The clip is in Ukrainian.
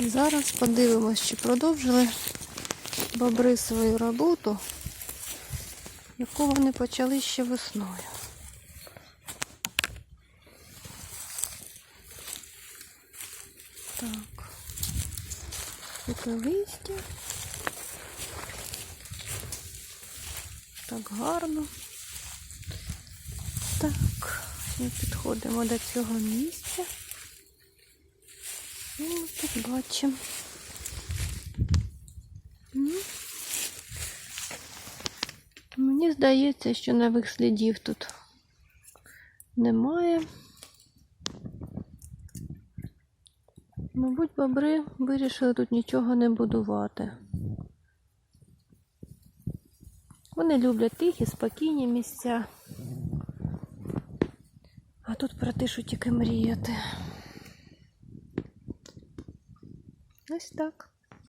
Зараз подивимось, чи продовжили бобри свою роботу, яку вони почали ще весною. Так. Таке листя. Так гарно. Так, ми підходимо до цього місця. І бачимо. Ну, Мені здається, що нових слідів тут немає. Мабуть, бобри вирішили тут нічого не будувати. Вони люблять тихі, спокійні місця. А тут про тишу тільки мріяти. Ось так.